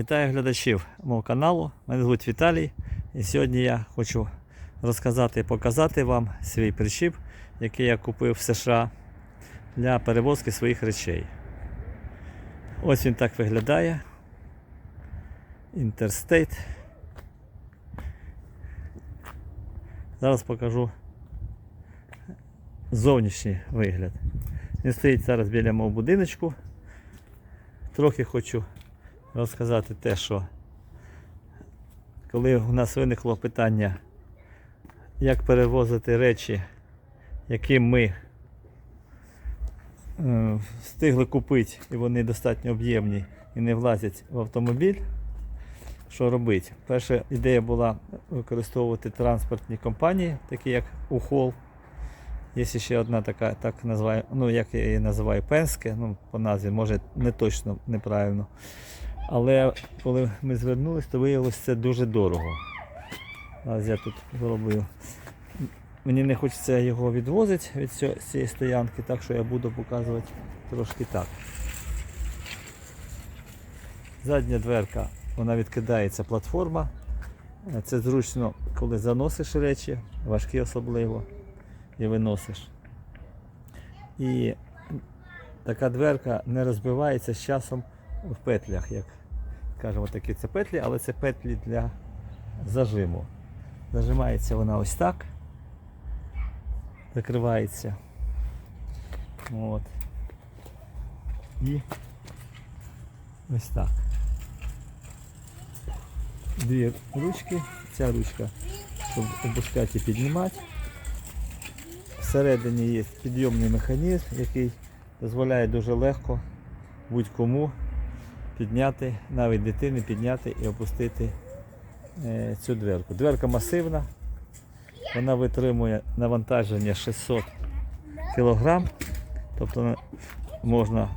Вітаю глядачів мого каналу. Мене звуть Віталій. І сьогодні я хочу розказати і показати вам свій причіп, який я купив в США для перевозки своїх речей. Ось він так виглядає. Interstate. Зараз покажу зовнішній вигляд. Він стоїть зараз біля мого будиночку. Трохи хочу розказати те, що коли у нас виникло питання, як перевозити речі, які ми е, встигли купити, і вони достатньо об'ємні і не влазять в автомобіль, що робити? Перша ідея була використовувати транспортні компанії, такі як Ухол. Є ще одна така, так називаю, ну як я її називаю Пенське, ну по назві, може не точно неправильно. Але коли ми звернулися, то виявилося це дуже дорого. Зараз я тут зроблю. Мені не хочеться його відвозити від цієї стоянки, так що я буду показувати трошки так. Задня дверка, вона відкидається платформа. Це зручно, коли заносиш речі, важкі особливо, і виносиш. І така дверка не розбивається з часом в петлях, як кажемо, такі це петлі, але це петлі для зажиму. Зажимається вона ось так. Закривається. От. І ось так. Дві ручки. Ця ручка, щоб опускати і піднімати. Всередині є підйомний механізм, який дозволяє дуже легко будь-кому підняти, навіть дитини підняти і опустити е, цю дверку. Дверка масивна, вона витримує навантаження 600 кг, тобто можна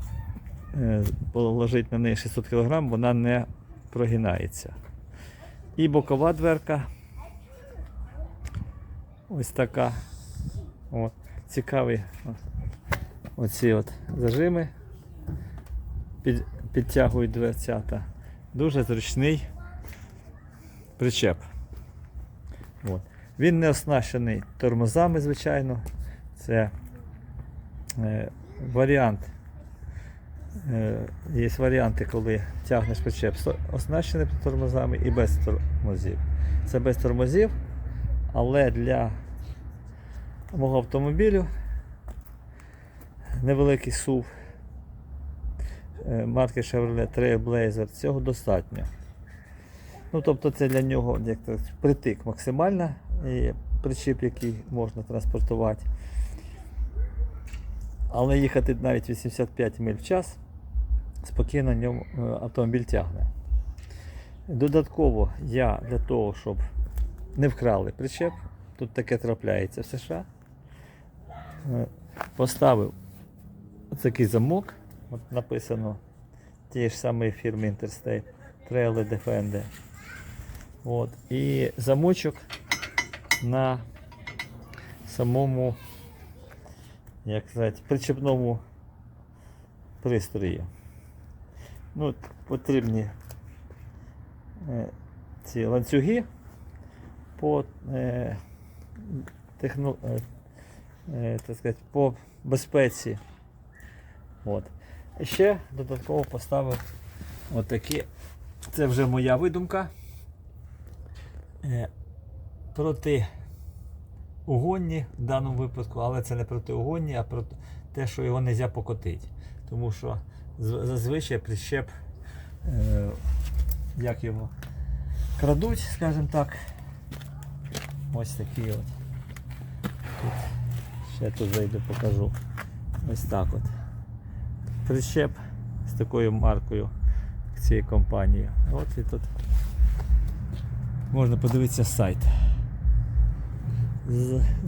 е, положити на неї 600 кг, вона не прогинається. І бокова дверка ось така. От, цікаві оці от зажими під, підтягують дверцята. Дуже зручний причеп. От. Він не оснащений тормозами, звичайно. Це е, варіант. Е, є варіанти, коли тягнеш причеп з оснащеним тормозами і без тормозів. Це без тормозів, але для мого автомобілю невеликий е, марки Chevrolet Trailblazer, цього достатньо. Ну, тобто це для нього як так, притик максимально і причіп, який можна транспортувати. Але їхати навіть 85 миль в час спокійно ньому е, автомобіль тягне. Додатково я для того, щоб не вкрали причеп, тут таке трапляється в США, е, поставив такий замок, от написано тієї ж самої фірми Interstate Trailer Defender. От. І замочок на самому, як сказати, причепному пристрої. Ну, потрібні е, ці ланцюги по, е, техно, е, е, так сказати, по безпеці. От. І ще додатково поставив отакі. Це вже моя видумка. Е, проти угонні в даному випадку, але це не проти угонні, а про те, що його не можна покотити. Тому що зазвичай прищеп, е, як його крадуть, скажімо так. Ось такий от. Тут, ще тут зайду покажу. Ось так от. Прищеп з такою маркою цієї компанії. От і тут можна подивитися сайт.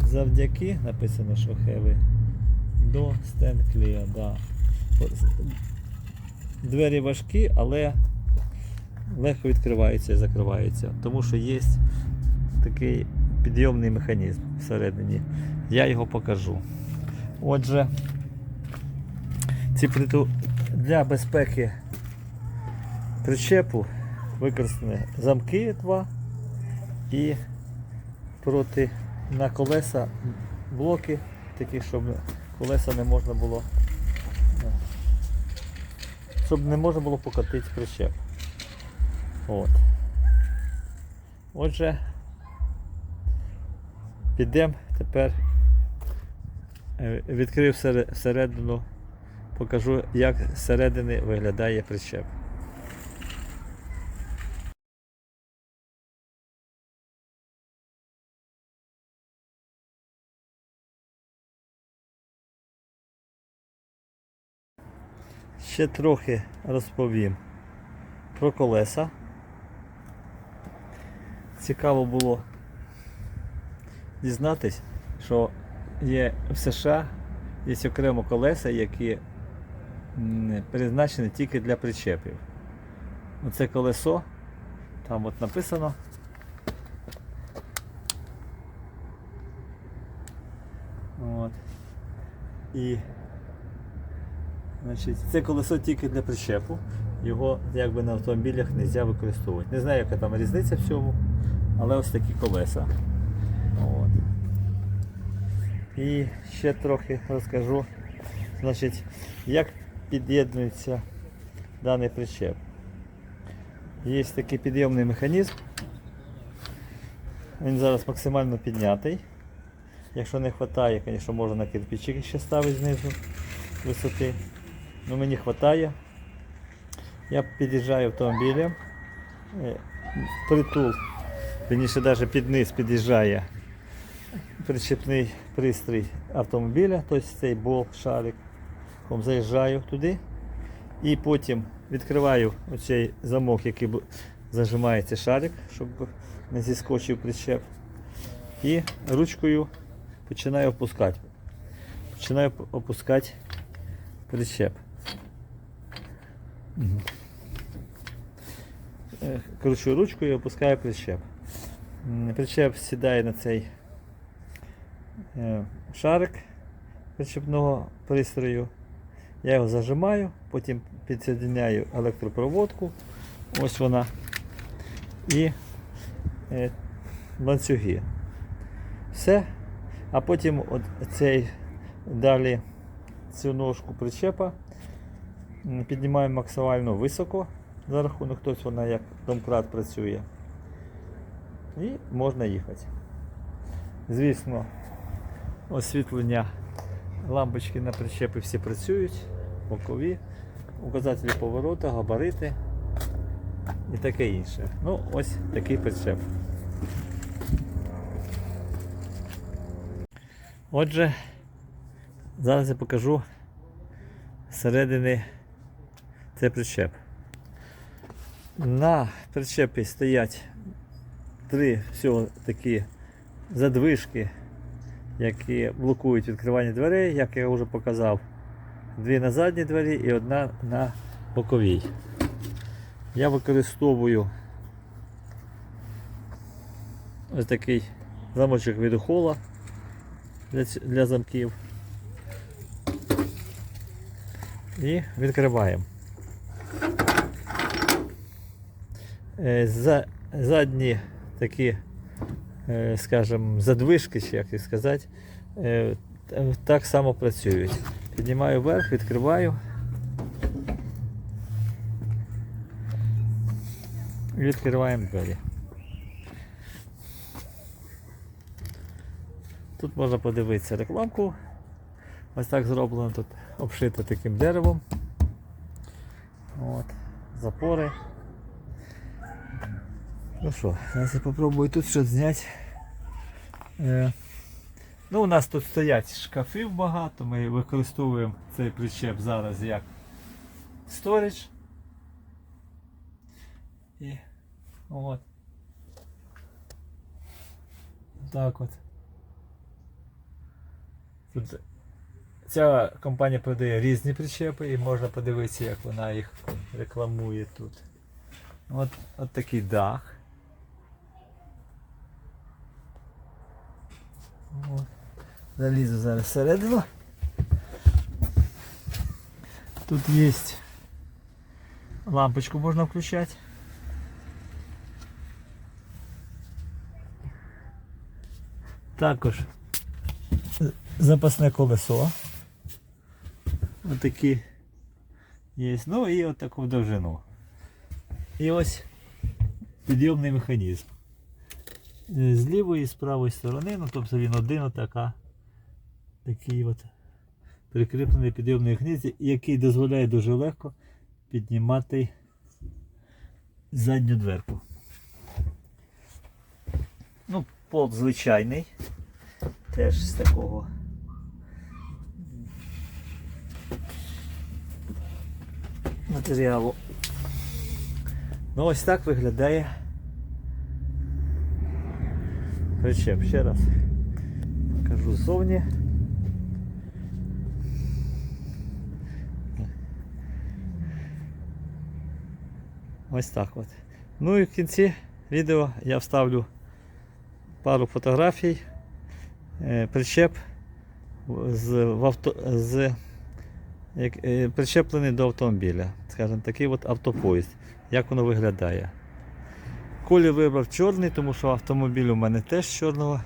Завдяки написано, що heavy до clear, да. Двері важкі, але легко відкриваються і закриваються, тому що є такий підйомний механізм всередині. Я його покажу. Отже, ці приту... для безпеки причепу використані замки два і проти на колеса блоки, такі, щоб колеса не можна було. е, Щоб не можна було покотити причеп. От. Отже, підемо тепер. е, Відкрив всере- всередину, покажу, як зсередини виглядає причеп. Ще трохи розповім про колеса. Цікаво було дізнатись, що є в США є окремо колеса, які м, призначені тільки для причепів. Оце колесо, там от написано. От. І Значить, це колесо тільки для причепу. Його якби на автомобілях не можна використовувати. Не знаю, яка там різниця в цьому, але ось такі колеса. От. І ще трохи розкажу, значить, як під'єднується даний причеп. Є такий підйомний механізм. Він зараз максимально піднятий. Якщо не вистачає, звісно, можна на кирпичики ще ставити знизу висоти. Ну мені вистачає. Я під'їжджаю автомобілем. Е, Притул, верніше навіть під низ під'їжджає причепний пристрій автомобіля, тобто цей болт, шарик. Заїжджаю туди і потім відкриваю оцей замок, який бу- зажимає цей шарик, щоб не зіскочив причеп. І ручкою починаю опускати. Починаю опускати причеп. Е, Кручу ручку і опускаю причеп. Причеп сідає на цей е, шарик причепного пристрою. Я його зажимаю, потім підсоединяю електропроводку. Ось вона. І е, ланцюги. Все. А потім от цей далі цю ножку причепа м, піднімаємо максимально високо за рахунок тобто вона як домкрат працює. І можна їхати. Звісно, освітлення лампочки на причепі всі працюють, бокові, указателі поворота, габарити і таке інше. Ну, ось такий причеп. Отже, зараз я покажу зсередини цей причеп. На причепі стоять три всього такі задвижки, які блокують відкривання дверей, як я вже показав. Дві на задній двері і одна на боковій. Я використовую ось такий замочок від ухола для, для замків. І відкриваємо. Е, За, задні такі, е, скажімо, задвижки, чи як їх сказати, е, так само працюють. Піднімаю вверх, відкриваю. І відкриваємо двері. Тут можна подивитися рекламку. Ось так зроблено тут обшито таким деревом. От, запори. Ну що, зараз я попробую тут щось зняти. Ну, у нас тут стоять шкафів багато, ми використовуємо цей причеп зараз як сторіч. І от. Так от. Тут ця компанія продає різні причепи і можна подивитися, як вона їх рекламує тут. От, от такий дах. От. Залізу зараз всередину. Тут є лампочку можна включати. Також запасне колесо. Отакі є. Ну і от таку довжину. І ось підйомний механізм. З лівої і з правої сторони, ну тобто він один отака. Такий от прикріплений підйомний механізм, який дозволяє дуже легко піднімати задню дверку. Ну, пол звичайний. Теж з такого. Матеріалу. Ну ось так виглядає причеп. Ще раз покажу ззовні. Ось так от. Ну і в кінці відео я вставлю пару фотографій. Е, Причеп з, в авто, з, як, е, причеплений до автомобіля. Скажімо, такий от автопоїзд. Як воно виглядає. Колір вибрав чорний, тому що автомобіль у мене теж чорного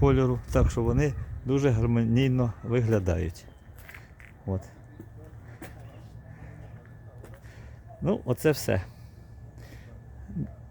кольору, так що вони дуже гармонійно виглядають. От. Ну, оце все.